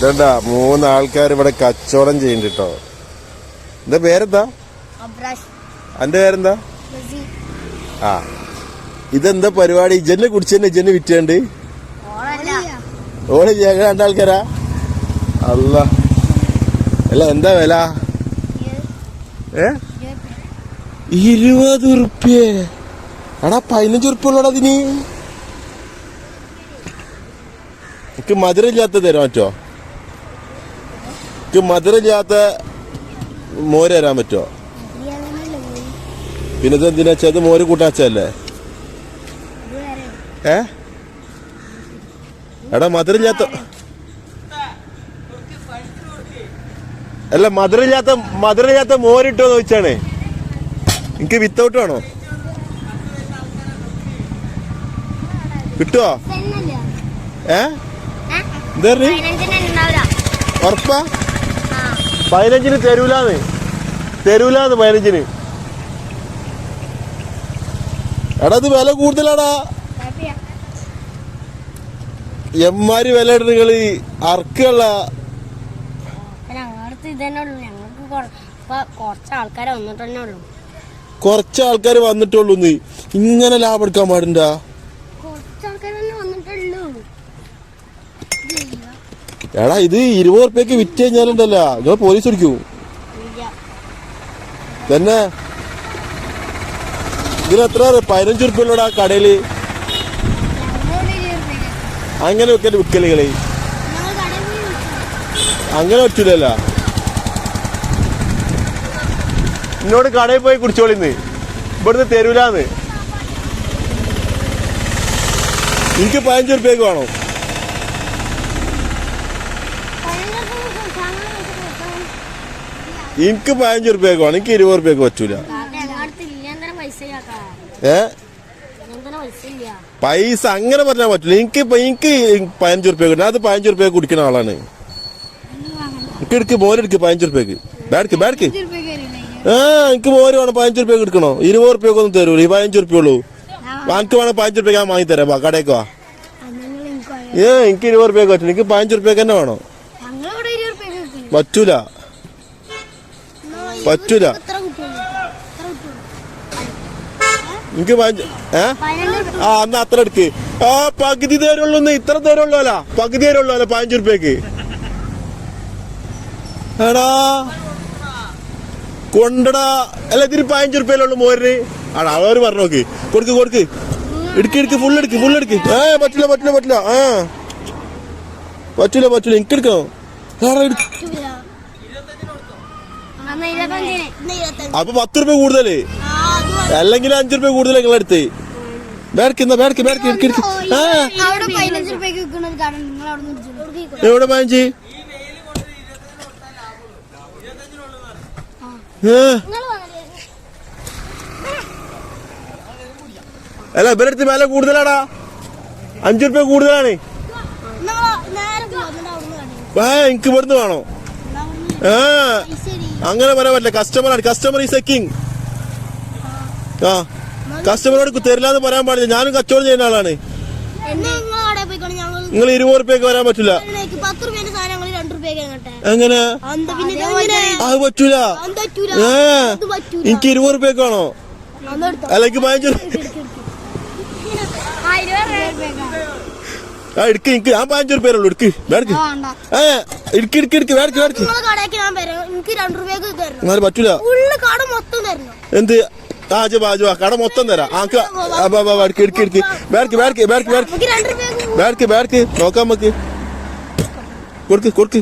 ഇതണ്ട മൂന്നാൾക്കാർ ഇവിടെ കച്ചവടം ചെയ്യുന്നുണ്ട് കേട്ടോ എന്താ പേരെന്താ? അന്റെ പേരെന്താ? ആ. ഇതെന്താ പരിപാടി? ഇജന്നെ കുടിച്ചെന്നെ ഇജന്നെ വിറ്റേണ്ട്. ഓൾ ഞങ്ങൾ രണ്ടാൾക്കാരാ? അല്ല അല്ല എന്താ വില? ഏ? ഇരുപത് ഉറുപ്പ്യ. എടാ പതിനഞ്ച് ഉറുപ്പ്യുള്ളടാ അതിന്. എനിക്ക് മധുരമില്ലാത്ത തരാൻ പറ്റോ? എനിക്ക് മധുരമില്ലാത്ത മോര് തരാൻ പറ്റുമോ പിന്നെ ഇത് എന്തിനാ വെച്ചാ ഇത് മോര് കൂട്ടാച്ചല്ലേ ഏ? എടാ മധുരമില്ലാത്ത അല്ല മധുരമില്ലാത്ത മധുരമില്ലാത്ത മോരിട്ടോ ചോദിച്ചാണേ. എനിക്ക് വിത്തൗട്ട് വേണോ? കിട്ടുവോ? ഏ? എന്താ? ഉറപ്പാ? പതിനഞ്ചിന് തരൂലാന്ന്. തരൂലാന്ന് പതിനഞ്ചിന്. എടാ ഇത് വില കൂടുതലാടാ. എമ്മാരി വില ഇടുന്ന നിങ്ങൾ അർക്കുള്ള കുറച്ച് ആൾക്കാർ വന്നിട്ടുള്ളൂ ഇങ്ങനെ ലാഭം എടുക്കാൻ പാടിണ്ട കുറച്ച് ആൾക്കാർ തന്നെ വന്നിട്ടുള്ളൂ എടാ ഇത് ഇരുപത് ഉറുപ്പ്യക്ക് വിറ്റ് കഴിഞ്ഞാലുണ്ടല്ലോ. നിങ്ങൾ പോലീസ് പിടിക്കൂ. തന്നെ. ഇതിന് എത്ര പതിനഞ്ച് ഉറുപ്പ്യല്ലോടാ കടയിൽ. അങ്ങനെ വെക്കൽ വിക്കലുകളെ. അങ്ങനെ പറ്റൂലല്ലോ. എന്നോട് കടയിൽ പോയി കുടിച്ചോളിന്ന് ഇവിടുന്ന് തരൂലാന്ന്. എനിക്ക് പതിനഞ്ച് ഉറുപ്പ്യക്ക് വേണം പതിനഞ്ച് ദിവസം സാധനം വെച്ചിട്ട് വെക്കണം. എനിക്ക് പതിനഞ്ച് റുപ്യക്ക് വേണം എനിക്ക് ഇരുപത് റുപ്യക്ക് പറ്റൂല ഏ? പൈസ അങ്ങനെ പറഞ്ഞാൽ പറ്റില്ല എനിക്ക് എനിക്ക് പതിനഞ്ച് റുപ്യ ഞാൻ അത് പതിനഞ്ച് റുപ്യ കുടിക്കുന്ന ആളാണ് എനിക്ക് എടുക്ക് മോരെടുക്ക് പതിനഞ്ച് റുപ്യക്ക് ബാഡ്ക്ക് ബാഡ്ക്ക് ആ എനിക്ക് മോര് വേണം പതിനഞ്ച് റുപ്യക്ക് എടുക്കണോ? ഇരുപത് റുപ്യക്ക് ഒന്നും തരൂല. ഈ പതിനഞ്ച് റുപ്യ ഉള്ളൂ എനിക്ക് വേണം പതിനഞ്ച് റുപ്യക്ക് ഞാൻ വാങ്ങി തരാം. വാ കടയ്ക്ക് വാ. ഏ എനിക്ക് ഇരുപത് റുപ്യക്ക് പറ്റില്ല എനിക്ക് പതിനഞ്ച് റുപ്യക്ക് തന്നെ വേണം ഞങ്ങളിവിടെ ഇരുപത് രൂപയ്ക്ക് കിട്ടും പറ്റൂല. പറ്റൂല. എനിക്ക് ഏ? ആ എന്നാ അത്ര എടുക്ക്. ആ പകുതി തരുള്ളൂ ഇത്ര തരുള്ളൂ അല്ല. പകുതി തരുള്ളൂ അല്ല പതിനഞ്ച് ഉറുപ്പ്യക്ക്. എടാ. കൊണ്ടടാ. അല്ല ഇതിന് പതിനഞ്ച് ഉറുപ്പ്യല്ലുള്ളൂ മോരിന്? ആടാ അവർ പറഞ്ഞു നോക്ക്. കൊടുക്ക് കൊടുക്ക്. എടുക്ക് എടുക്ക് ഫുൾ എടുക്ക് ഫുൾ എടുക്ക്. ഏ പറ്റില്ല പറ്റില്ല പറ്റില്ല ആ. പറ്റില്ല പറ്റില്ല എനിക്ക് എടുക്ക്. അപ്പൊ പത്ത് രൂപ കൂടുതൽ. അല്ലെങ്കിൽ അഞ്ചു രൂപ കൂടുതൽ എന്നാ വിൽക്കുന്ന ഒരു കട നിങ്ങൾ അവിടെ നിന്ന് എവിടെ പതിനഞ്ച്? അല്ല ഇവരടുത്ത് വില കൂടുതലാടാ. അഞ്ചു രൂപ കൂടുതലാണ് എനിക്ക് ഇവിടുന്ന് വേണോ. ആ. അങ്ങനെ പറയാൻ പറ്റില്ല. കസ്റ്റമറാണ് കസ്റ്റമർ ഈസ് എ കിങ് ആ. കസ്റ്റമറോട് തരില്ലാന്ന് പറയാൻ പാടില്ല. ഞാനും കച്ചവടം ചെയ്യുന്ന ആളാണ്. നിങ്ങൾ ഇരുപത് റുപ്യക്ക് വരാൻ പറ്റില്ല. എങ്ങനെ? അത് പറ്റൂല. ഏ. എനിക്ക് ഇരുപത് റുപ്യക്ക് വേണോ? അന്ന് എടുത്തോ. അല്ല എനിക്ക് പതിനഞ്ച് റുപ്യ ആ, ഇരുപത് രൂപയ്ക്കാ. ആ എടുക്ക് എനിക്ക് ഞാൻ പതിനഞ്ച് റുപ്യ ഉള്ളൂ എടുക്ക് വേടക്ക്. ഏ ഇടുക്ക് ഇടുക്ക് ഇടുക്ക് വേടക്ക് വേടക്ക്. എന്നാലും പറ്റൂല. എന്ത്? ആ ജോ ബാജു ആ കട മൊത്തം തരാം. എടുക്ക് എടുക്ക് എടുക്ക് വേടക്ക് വേടക്ക് വേടക്ക് വേടക്ക്. വേടക്ക് ബാഡ്ക്ക് നോക്കാം നമുക്ക്. കൊടുക്ക് കൊടുക്ക്.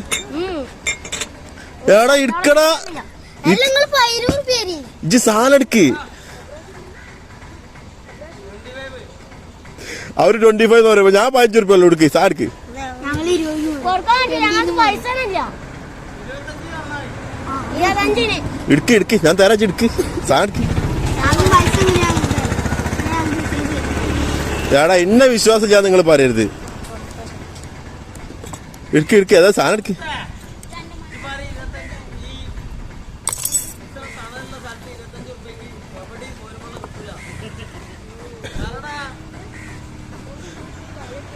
എടാ ഇടുക്കടാ. ഇജ്ജ് സാധനം എടുക്ക്. അവർ ട്വന്റി ഫൈവ് എന്ന് പറയുമ്പോ ഞാൻ പതിനഞ്ച് റുപ്യ ഉള്ളൂ സാർക്ക് ഇടുക്കി ഇടുക്ക് ഞാൻ തരാച്ച് ഇടുക്ക് സാർക്ക്. എടാ എന്നെ വിശ്വാസം ഞാൻ നിങ്ങൾ പറയരുത്. ഇടുക്കി ഇടുക്കി അതാ സാധനം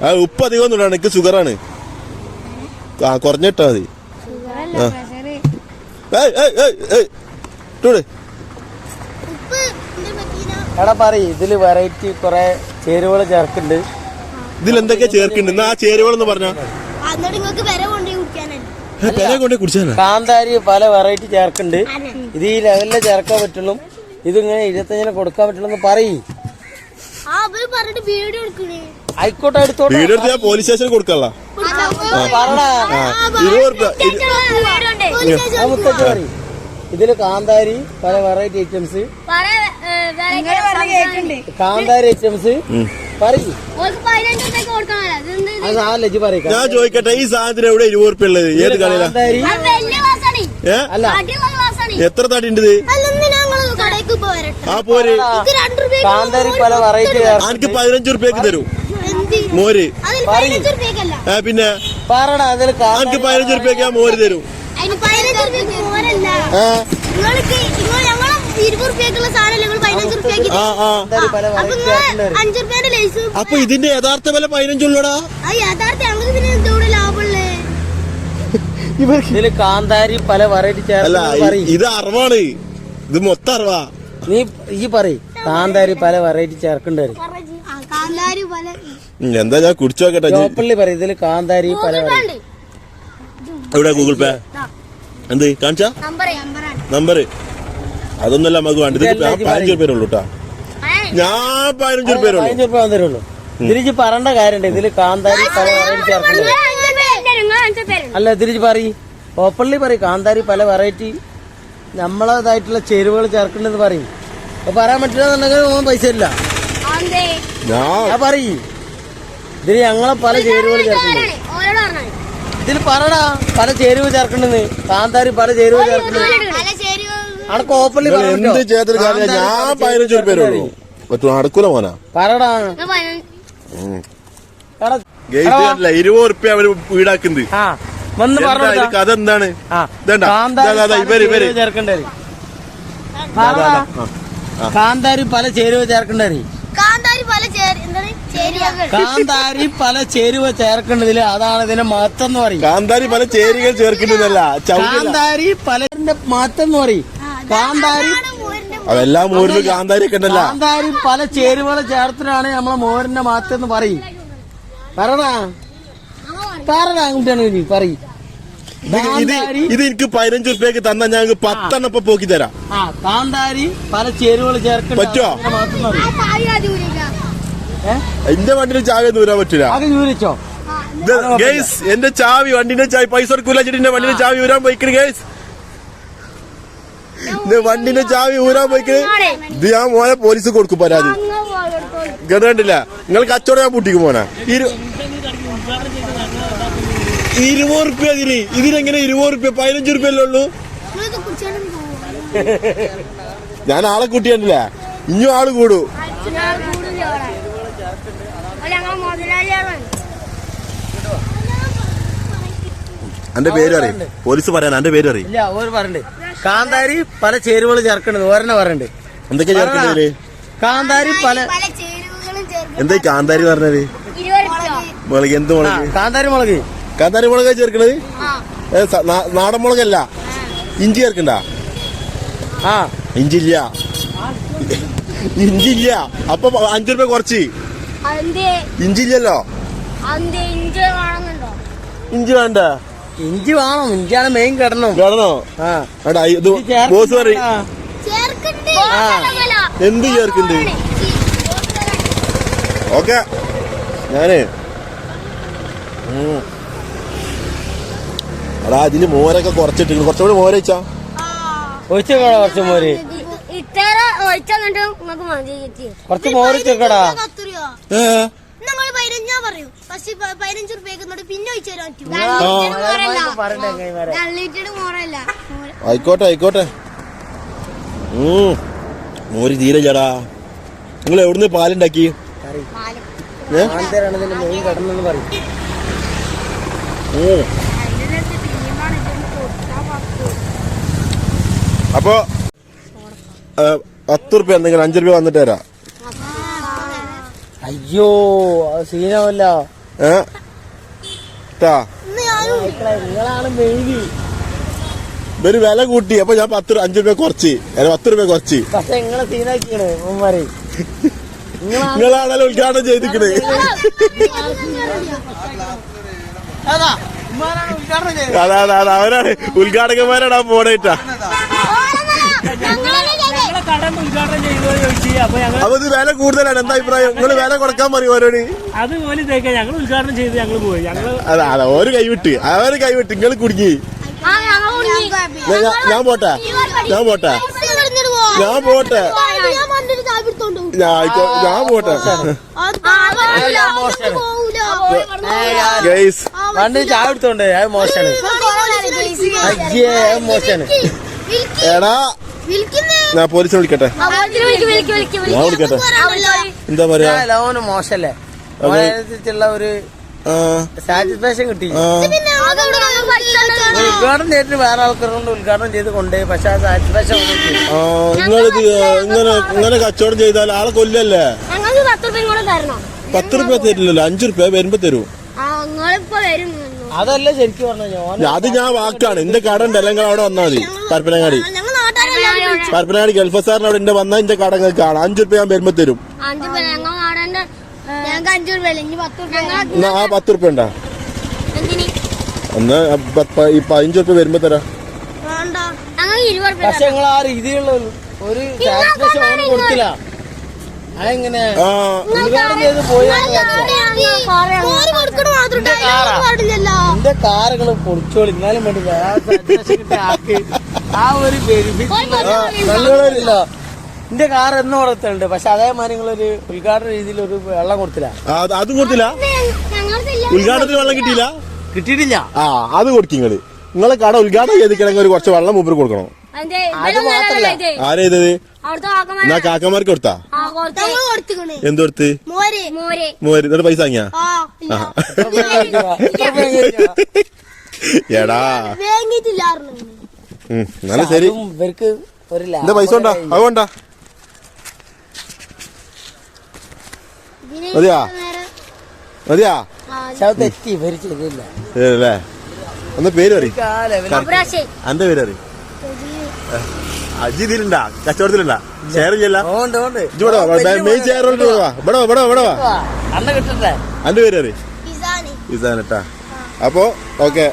ആ ഉപ്പ് അധികം ഒന്നും ഇടാണ് എനിക്ക് ഷുഗറാണ് ആ കുറഞ്ഞിട്ടാ മതി. ഷുഗറല്ല പ്രഷർ ഏയ് ഏയ് ഇട്ടൂടെ. എടാ പറ ഇതിൽ വെറൈറ്റി കുറെ ചേരുവകൾ ചേർക്കുന്നുണ്ട്. ഇതിൽ എന്തൊക്കെയാ ചേർക്കുന്നുണ്ട്? എന്നാ ആ ചേരുവകളെന്ന് പറഞ്ഞാ. നിങ്ങൾക്ക് വില കൊണ്ടുപോയി കുടിക്കാനല്ലേ ഏ, പെരെ കൊണ്ടേ കുടിച്ചാനാ? കാന്താരി പല വെറൈറ്റി ചേർക്കുന്നുണ്ട്. ഇത് ഈ ലെവലിലെ ചേർക്കാൻ പറ്റുള്ളൂ. ഇതിങ്ങനെ ഇരുപത്തഞ്ചിന് കൊടുക്കാൻ പറ്റുള്ളൂ എന്ന് പറയ്. ആ അവർ പറഞ്ഞിട്ട് വീഡിയോ എടുക്കണേ. ആയിക്കോട്ടെ എടുത്തോട്ടെ. വീട് എടുത്ത് ഞാൻ പോലീസ് സ്റ്റേഷനിൽ കൊടുക്കല്ല ഇരുപത് ഇതിൽ കാന്താരി പല വെറൈറ്റി ഐറ്റംസ് കാന്താരി ഐറ്റംസ്. പറയ്. ഞാൻ ചോദിക്കട്ടെ ഈ സാധനത്തിന് എവിടെ ഇരുപത് ഉറുപ്പ ഉള്ളത്? ഏത് ഏ? അല്ല. എത്ര തടി ഉണ്ട് ഇത്? അല്ലെന്ന് ഞങ്ങൾ കടയ്ക്ക് ഇപ്പൊ ആ പോര്. കാന്താരി പല വെറൈറ്റി എനിക്ക് പതിനഞ്ച് റുപ്യക്ക് തരൂ. മോര്. ആ പിന്നെ കാന്താരി പതിനഞ്ച് റുപ്യക്ക് മോര് തരും? അപ്പൊ ഇതിന്റെ യഥാർത്ഥ വില പതിനഞ്ചുള്ളടാ? ഇതിൽ കാന്താരി പല വെറൈറ്റി പറയ്. ഇത് അറിവാണ്. ഇത് മൊത്തം അറിവാ. നീ ഈ പറ കാന്താരി പല വെറൈറ്റി ചേർക്കണ്ടായിരുന്നു എന്താ ഞാൻ കുടിച്ചു നോക്കട്ടെ പറയും ഇതിൽ കാന്താരി പല എവിടെ ഗൂഗിൾ പേ? എന്ത് കാണിച്ചാ? നമ്പർ നമ്പർ അതൊന്നല്ല നമുക്ക് വേണ്ടത്. പതിനഞ്ച് റുപ്യ ഉള്ളൂ കേട്ടാ ഞാൻ പതിനഞ്ച് റുപ്യ ഉള്ളൂ. പതിനഞ്ച് റുപ്യ തരുള്ളൂ ഇതിലിച്ച് പറയേണ്ട കാര്യണ്ട് ഇതിൽ കാന്താരി പല വെറൈറ്റി അല്ല തിരിച്ച് പറയും. പോപ്പള്ളി പറയും കാന്താരി പല വെറൈറ്റി നമ്മളതായിട്ടുള്ള ചേരുവകൾ ചേർക്കണ്ടെന്ന് പറയും. അപ്പൊ പറയാൻ പറ്റില്ല എന്നുണ്ടെങ്കിൽ പൈസ ഇല്ല. ഞാൻ ഞാൻ പറയ്. ഇതിൽ ഞങ്ങളെ പല ചേരുവകൾ ചേർക്കുന്നുണ്ട്. ഇതിൽ പറടാ പല ചേരുവ ചേർക്കണ്ടെന്ന് കാന്താരി പല ചേരുവ എന്ത് ചെയ്തൊരു കാര്യം ഞാൻ പതിനഞ്ച് റുപ്യ ഉള്ളൂ. പറ്റും നടക്കൂല മോനാ. പറടാ. ഗേറ്റ് ഇരുപത് അവർ വീടാക്കുന്നത് വന്ന് പറഞ്ഞു കഥ എന്താണ്? ഇവർ ചേർക്കണ്ടേ. കാന്താരി പല ചേരുവ ചേർക്കണ്ടേ കാന്താരി പല ചേരി എന്താണ്? ചേരുവകൾ. കാന്താരി പല ചേരുവ ചേർക്കേണ്ടതിൽ അതാണ് ഇതിന്റെ മാറ്റം എന്ന് പറയും. കാന്താരി പല ചേരുകൾ ചേർക്കുന്നതല്ല ചൗക്കില്ല കാന്താരി പലതിന്റെ മാറ്റം എന്ന് പറയും. കാന്താരി അതെല്ലാം മൂരിലും കാന്താരി ഒക്കെ ഉണ്ടല്ല. കാന്താരി പല ചേരുവകൾ ചേർത്തിനാണ് നമ്മളെ മോരിന്റെ മാറ്റം എന്ന് പറയും. പറടാ പറടാ അങ്ങോട്ടാണ് നീ പറയും. ഇത് ഇത് എനിക്ക് പതിനഞ്ച് റുപ്യക്ക് തന്ന ഞാൻ പത്തെണ്ണം ഇപ്പൊ പോക്കി തരാം. ആ കാന്താരി പല ചേരുവകൾ ചേർക്കാൻ പറ്റുവോ? എന്റെ വണ്ടിയിൽ ചാവി ഒന്നും വരാൻ പറ്റില്ല ഗേസ് എന്റെ ചാവി വണ്ടിന്റെ ചാവി പൈസ കൊടുക്കൂല വണ്ടിന്റെ ചാവി ഊരാൻ പോയിക്കണ് ഗേസ്. വണ്ടിന്റെ ചാവി ഊരാൻ പോയിക്കണ്. ഇത് ഞാൻ മോനെ പോലീസ് കൊടുക്കും പരാതി. കണ്ടില്ല നിങ്ങൾ കച്ചവടം ഞാൻ പൂട്ടിക്കും മോനെ. ഇരു ഇരുപത് റുപ്യ ഇതിന് ഇതിനെങ്ങനെ ഇരുപത് റുപ്യ പതിനഞ്ച് റുപ്യ അല്ലേ ഉള്ളൂ. ഞാൻ ആളെ കൂട്ടിയണ്ടില്ല ഇനിയും ആൾ കൂടൂ. എന്റെ പേര് അറിയും? പോലീസ് പറയാൻ എന്റെ പേര് അറിയും? ഇല്ല ഓര് പറയണ്ട് കാന്താരി പല ചേരുവകൾ ചേർക്കണ്ടത് ഓരെന്നെ പറയണ്ട് എന്തൊക്കെയാ ചേർക്കണ്ടേ കാന്താരി പല പല ചേരുവകളും ചേർക്കും എന്താ കാന്താരി പറഞ്ഞത്. മുളക്. എന്ത് മുളക്? കാന്താരി മുളക്. കാന്താരി മുളക് ചേർക്കണത്? നാടൻ മുളകല്ല. ഇഞ്ചി ചേർക്കണ്ട? ആ. ഇഞ്ചില്ല. ഇഞ്ചി ഇല്ല അപ്പൊ അഞ്ചു രൂപ കുറച്ച്. അതെന്തേ ഇഞ്ചി വേണ്ട. ഇഞ്ചി വേണം. ഇഞ്ചിയാണ് മെയിൻ കിടണം കിടണോ ആ. ഇത് ബോസ് പറയും. എന്ത് ചേർക്കുണ്ട് ഓക്കെ. ഞാനേ. അതാ അതിൽ മോരൊക്കെ കുറച്ചിട്ട് കുറച്ചുകൂടി മോര വെച്ചാ കുറച്ച് മോര്. ഇത്ര കുറച്ച് മോര് ആയിക്കോട്ടെ ആയിക്കോട്ടെ. മോര് തീരെ ചേടാ നിങ്ങൾ എവിടുന്ന് പാലുണ്ടാക്കി? അപ്പോ പത്ത് റുപ്യ എന്തെങ്കിലും അഞ്ചു റുപ്യ വന്നിട്ട് തരാം. അയ്യോ നായ്ക്കളെ നിങ്ങളാണ് ഇവർ വില കൂട്ടി. അപ്പൊ ഞാൻ പത്ത് അഞ്ചു രൂപ കുറച്ച്. പത്ത് രൂപ കുറച്ച്. പക്ഷെ നിങ്ങളെ സീനാക്കിയാണ് ഉമ്മാരെ നിങ്ങളാണ് നിങ്ങളാണല്ലോ ഉദ്ഘാടനം ചെയ്തിക്കണേ അതാ അതാ അവരാണ് ഉദ്ഘാടകന്മാരാണ് ആ പോണേറ്റാ കട ഉദ്ഘാടനം ചെയ്തോ ചോദിച്ചു. അപ്പൊ ഞങ്ങൾ അപ്പൊ ഇത് വില കൂടുതലാണ്. എന്താ അഭിപ്രായം? നിങ്ങൾ വില കൊടുക്കാൻ പറയും ഓരോട്. അതുപോലെ ഇതേക്കെ. ഞങ്ങൾ ഉദ്ഘാടനം ചെയ്ത് ഞങ്ങൾ പോയി. ഞങ്ങൾ അതാ അതാ ഒരു കൈവിട്ട്. അവർ കൈവിട്ട്. നിങ്ങൾ കുടുങ്ങി. ഞാൻ- പോട്ടെ. ഞാൻ പോട്ടെ. ഞാൻ പോട്ടെ. ഞാൻ പോട്ടെ. അത്. ഗൈസ് പണ്ട് ചായ എടുത്തോണ്ട് അത് മോശമാണ്. അയ്യേ മോശാണ് എടാ. ഞാൻ പോലീസിനെ വിളിക്കട്ടെ. ഞാൻ വിളിക്കട്ടെ. എന്താ പറയാ? ലോന് മോശല്ലേ? ഒരു സാറ്റിസ്ഫാക്ഷൻ കിട്ടി. ഉദ്ഘാടനം ചെയ്തിട്ട് വേറെ ആൾക്കാരോട് ഉദ്ഘാടനം ചെയ്ത് കൊണ്ടുപോയി പക്ഷെ ആ സാറ്റിസ്ഫാക്ഷൻ ഇങ്ങനെ ഇങ്ങനെ കച്ചവടം ചെയ്താൽ ആളെ കൊല്ലല്ലേ? പത്ത് റുപ്യ തരില്ലല്ലോ അഞ്ചു റുപ്യ വരുമ്പോ തരൂ. അതല്ല ശരിക്കും പറഞ്ഞു അത് ഞാൻ വാക്കാണ്. എന്റെ കട ഉണ്ട് അല്ലെങ്കിൽ അവിടെ വന്നാൽ മതി. പരപ്പനങ്ങാടി. പരപ്പനങ്ങാടി ഗൾഫ് സാറിന് അവിടെ എന്റെ വന്നാൽ എന്റെ കട കാണാം. അഞ്ചു രൂപ ഞാൻ വരുമ്പോ തരും. രൂപ രൂപ പത്ത് രൂപ ആ പത്ത് റുപ്യ ഉണ്ടാ എന്നാ പതിനഞ്ച് റുപ്യ വരുമ്പോ തരാം. രൂപ പക്ഷെ നിങ്ങൾ ആ രീതിയിലുള്ള ഒരു- സാറ്റിസ്ഫാക്ഷൻ കൊടുത്തില്ല. അതെങ്ങനെ? കാറുകൾ പൊളിച്ചോളി. എന്നാലും വേണ്ടി വേറെ കിട്ടിയ ആ ഒരു ബെനിഫിറ്റ് എന്റെ കാർ എന്ന് പറയത്തുണ്ട് പക്ഷെ അതേമാതിരി നിങ്ങളൊരു ഉദ്ഘാടന രീതിയിൽ ഒരു വെള്ളം കൊടുത്തില്ല. ആ, അത് കൊടുത്തില്ല? ഉദ്ഘാടനത്തിന് വെള്ളം കിട്ടിയില്ല? കിട്ടിയിട്ടില്ല. ആ അത് കൊടുക്കും നിങ്ങൾ നിങ്ങളെ കട ഉദ്ഘാടനം ചെയ്തിക്കണമെങ്കിൽ ഒരു കുറച്ച് വെള്ളം മൂപ്പർ കൊടുക്കണം. അത് മാത്രല്ല. ആരാ ചെയ്തത്? അവിടുത്തെ എന്നാ കാക്കമാർക്ക് കൊടുത്താ? ഞങ്ങൾ കൊടുത്തുക്കണേ. എന്ത് കൊടുത്ത്? മോര്. എന്നിട്ട് പൈസ വാങ്ങിയാ? ആ ഇല്ല. എടാ എന്നാലും ശരി. ഇവർക്ക് ഒരു എന്താ പൈസ ഉണ്ടാ? അതുകൊണ്ടാ മതിയാ? മതിയാ? തെറ്റി ചെയ്തില്ല. ഒന്ന് പേര് പറയും. അന്റെ പേര് അജിതിലുണ്ടാ? കച്ചവടത്തിലുണ്ടാ? ഷെയർ ചെയ്യല്ല? അന്റെ പേര് പറയും. ഇസാനി. ഇതാനട്ടാ അപ്പോ ഓക്കെ.